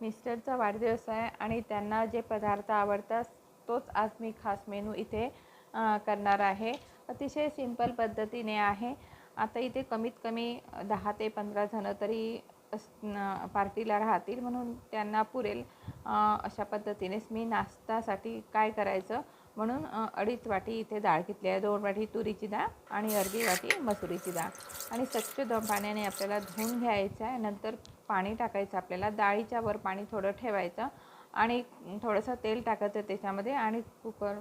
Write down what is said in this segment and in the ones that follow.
मिस्टरचा वाढदिवस आहे आणि त्यांना जे पदार्थ आवडतात तोच आज मी खास मेनू इथे करणार आहे. अतिशय सिंपल पद्धतीने आहे. आता इथे कमीत कमी दहा ते पंधरा जणं तरी पार्टीला राहतील म्हणून त्यांना पुरेल. अशा पद्धतीनेच मी नाश्तासाठी काय करायचं म्हणून अडीच वाटी इथे डाळ घेतली आहे. दोन वाटी तुरीची डाळ आणि अर्धी वाटी मसुरीची डाळ. आणि स्वच्छ दोन पाण्याने आपल्याला धुवून घ्यायचं आहे. नंतर पाणी टाकायचं आपल्याला. डाळीच्या वर पाणी थोडं ठेवायचं आणि थोडंसं तेल टाकायचं त्याच्यामध्ये आणि कुकर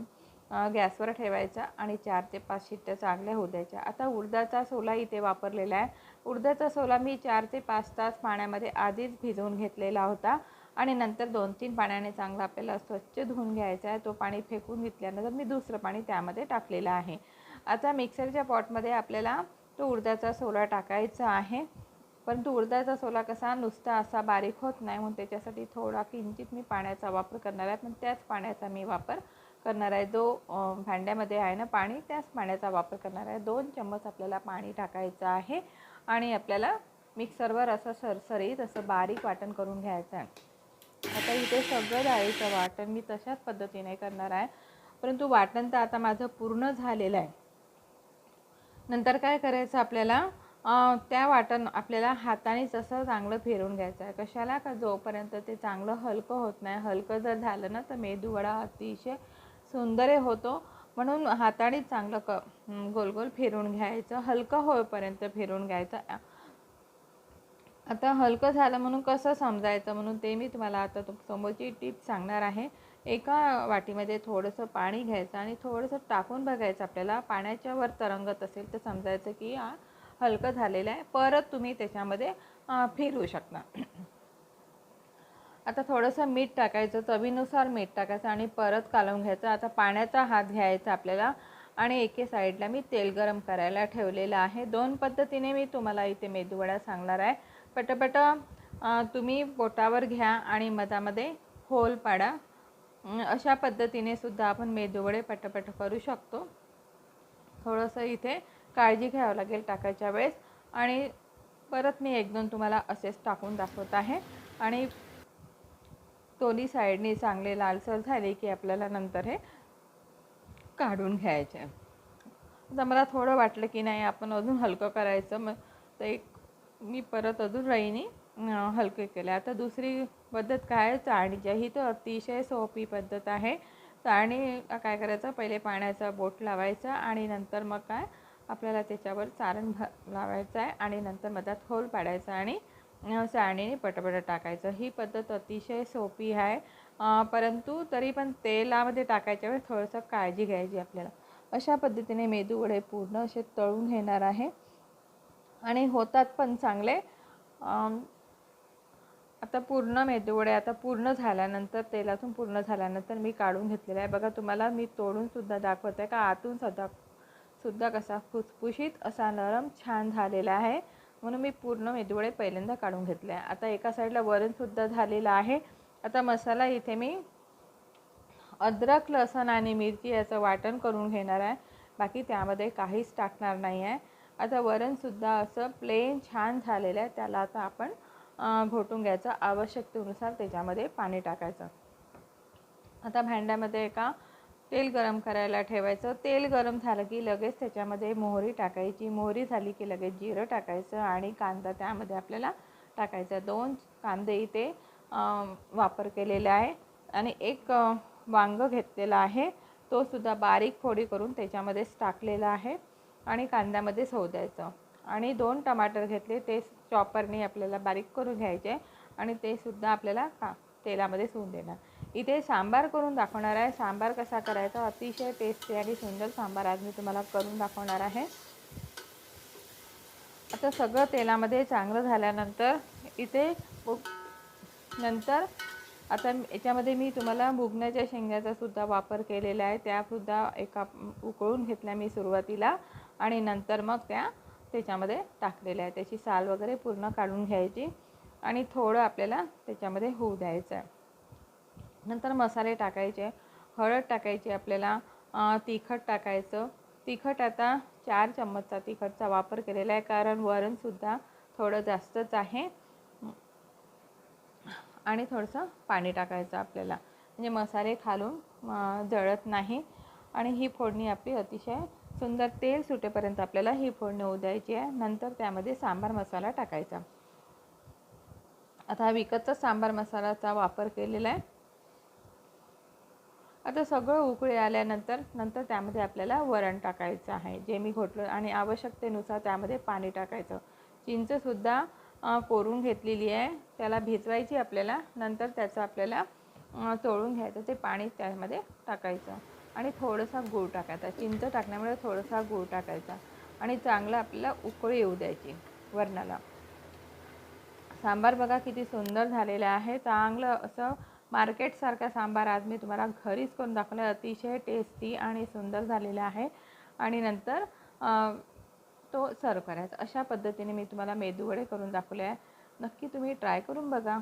गॅसवर ठेवायचा आणि चार ते पाच शिट्ट्या चांगल्या होऊ द्यायच्या. आता उडदाचा सोला इथे वापरलेला आहे. उडदाचा सोला मी चार ते पाच तास पाण्यामध्ये आधीच भिजवून घेतलेला होता. आणि नंतर दोन तीन पाण्याने चांगला आपल्याला स्वच्छ धुवून घ्यायचा आहे. तो पाणी फेकून घेतल्यानंतर मी दुसरं पाणी त्यामध्ये टाकलेलं आहे. आता मिक्सरच्या पॉटमध्ये आपल्याला तो उडदाचा सोला टाकायचा आहे. परंतु उडदाचा सोला कसा नुसता असा बारीक होत नाही म्हणून त्याच्यासाठी थोडा किंचित मी पाण्याचा वापर करणार आहे. पण त्याच पाण्याचा मी वापर करणार आहे. जो भांड्यामध्ये आहे ना पाणी त्याच पाण्याचा वापर करणार आहे. दोन चम्मच आपल्याला पाणी टाकायचं आहे. आणि आपल्याला मिक्सरवर असं सरसरीत असं बारीक वाटण करून घ्यायचं आहे. आता इथे सगळं डाळीचं वाटण मी तशाच पद्धतीने करणार आहे. परंतु वाटण तर आता माझं पूर्ण झालेलं आहे. नंतर काय करायचं आपल्याला? त्या वाटण आपल्याला हाताने जसं चांगलं फिरवून घ्यायचं आहे. कशाला का जोपर्यंत ते चांगलं हलकं होत नाही? हलकं जर झालं ना तर मेदूवडा अतिशय सुंदर होतो. म्हणून हाताने चांगलं क गोल गोल फिरून घ्यायचं. हलकं होईपर्यंत फिरून घ्यायचं. आता हलकं झालं म्हणून कसं समजायचं म्हणून ते मी तुम्हाला आता तुम समोरची टीप सांगणार आहे. एका वाटीमध्ये थोडंसं पाणी घ्यायचं आणि थोडंसं टाकून बघायचं आपल्याला. पाण्याच्या वर तरंगत असेल तर समजायचं की हा हलकं झालेलं आहे. परत तुम्ही त्याच्यामध्ये फिरवू शकता. आता थोडंसं मीठ टाकायचं चवीनुसार मीठ टाकायचं आणि परत कालवून घ्यायचं. आता पाण्याचा हात घ्यायचा आपल्याला आणि एके साईडला मी तेल गरम करायला ठेवलेलं आहे. दोन पद्धतीने मी तुम्हाला इथे मेदूवडा सांगणार आहे. पटपट तुम्ही बोटावर घ्या आणि मधामध्ये होल पाडा. अशा पद्धतीने सुद्धा आपण मेदूवडे पटपट करू शकतो. थोडंसं इथे काळजी घ्यावं लागेल टाकायच्या वेळेस. आणि परत मी एक दोन तुम्हाला असेच टाकून दाखवत आहे. आणि दोन्ही साईडनी चांगले लालसर झाले की आपल्याला नंतर हे काढून घ्यायचे. आता मला थोडं वाटलं की नाही आपण अजून हलकं करायचं मग तर एक मी परत अजून राईनी हलके केले. आता दुसरी पद्धत काय आहे? चाळणीची. ही तर अतिशय सोपी पद्धत आहे. चाळणी काय करायचं? पहिले पाण्याचा बोट लावायचा आणि नंतर मग काय? आपल्याला त्याच्यावर चारण भ लावायचं आहे आणि नंतर मधात होल पाडायचा आणि चाळणीने पटपट टाकायचं. ही पद्धत अतिशय सोपी आहे. परंतु तरी पण तेलामध्ये टाकायच्या वेळेस थोडंसं काळजी घ्यायची आपल्याला. अशा पद्धतीने मेदू वडे पूर्ण असे तळून घेणार आहे. आणि होतात पण चांगले. आता पूर्ण मेदूवडे आता पूर्ण झाल्यानंतर तेलातून पूर्ण झाल्यानंतर मी काढून घेतलेलं आहे. बघा तुम्हाला मी तोडूनसुद्धा दाखवत आहे का? आतून सुद्धा सुद्धा कसा फुसफुशीत असा नरम छान झालेला आहे. म्हणून मी पूर्ण मेदूवडे पहिल्यांदा काढून घेतले आहे. आता एका साईडला वरणसुद्धा झालेलं आहे. आता मसाला इथे मी अद्रक लसण आणि मिरची याचं वाटण करून घेणार आहे. बाकी त्यामध्ये काहीच टाकणार नाही आहे. आता वरणसुद्धा असं प्लेन छान झालेलं आहे. त्याला आता आपण घोटून घ्यायचं आवश्यकतेनुसार त्याच्यामध्ये पाणी टाकायचं. आता भांड्यामध्ये एका तेल गरम करायला ठेवायचं. तेल गरम झालं की लगेच त्याच्यामध्ये मोहरी टाकायची. मोहरी झाली की लगेच जिरं टाकायचं आणि कांदा त्यामध्ये आपल्याला टाकायचा. दोन कांदे इथे वापर केलेला आहे. आणि एक वांग वांगं घेतलेलं आहे. तो सुद्धा बारीक फोडी करून त्याच्यामध्येच टाकलेला आहे. आणि कांद्यामध्ये सोदायचं द्यायचं. आणि दोन टमाटर घेतले ते चॉपरने आपल्याला बारीक करून घ्यायचे आणि ते सुद्धा आपल्याला का तेलामध्ये सोडून देणार. इथे सांबार करून दाखवणार आहे. सांबार कसा करायचा? अतिशय टेस्टी आणि सुंदर सांबार आज मी तुम्हाला करून दाखवणार आहे. आता सगळं तेलामध्ये चांगलं झाल्यानंतर इथे नंतर आता याच्यामध्ये मी तुम्हाला मुगण्याच्या शेंगाचा सुद्धा वापर केलेला आहे. त्यासुद्धा एका उकळून घेतल्या मी सुरुवातीला. आणि नंतर मग त्या त्याच्यामध्ये टाकलेल्या आहे त्याची साल वगैरे पूर्ण काढून घ्यायची आणि थोडं आपल्याला त्याच्यामध्ये होऊ द्यायचं आहे. नंतर मसाले टाकायचे हळद टाकायची आपल्याला तिखट टाकायचं. तिखट आता चार चम्मचचा तिखटचा वापर केलेला आहे कारण वरणसुद्धा थोडं जास्तच आहे. आणि थोडंसं पाणी टाकायचं आपल्याला. म्हणजे मसाले खालून जळत नाही. आणि ही फोडणी आपली अतिशय सुंदर तेल सुटेपर्यंत आपल्याला ही फोडणी होऊ द्यायची आहे. नंतर त्यामध्ये सांबार मसाला टाकायचा. आता हा विकतचा सांबार मसाल्याचा वापर केलेला आहे. आता सगळं उकळी आल्यानंतर नंतर त्यामध्ये आपल्याला वरण टाकायचं आहे जे मी घोटलं आणि आवश्यकतेनुसार त्यामध्ये पाणी टाकायचं. चिंचसुद्धा कोरून घेतलेली आहे. त्याला भिजवायची आपल्याला नंतर त्याचं आपल्याला चोळून घ्यायचं. ते पाणी त्यामध्ये टाकायचं. आणि थोडंसा गूळ टाकायचा. चिंच टाकण्यामुळे थोडासा गूळ टाकायचा आणि चांगलं आपल्याला उकळी येऊ द्यायची वरणाला. सांबार बघा किती सुंदर झालेलं आहे. चांगलं असं मार्केटसारखा सांबार आज मी तुम्हाला घरीच करून दाखवलं अतिशय टेस्टी आणि सुंदर झालेला आहे. आणि नंतर तो सर्व करायचा. अशा पद्धतीने मी तुम्हाला मेदूवडे करून दाखवले आहे. नक्की तुम्ही ट्राय करून बघा.